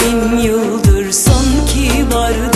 bin yıldır sanki vardım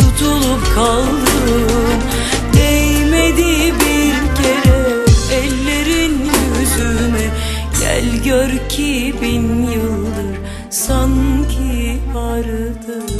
kaldım. Değmedi bir kere ellerin yüzüme. Gel gör ki bin yıldır sanki aradım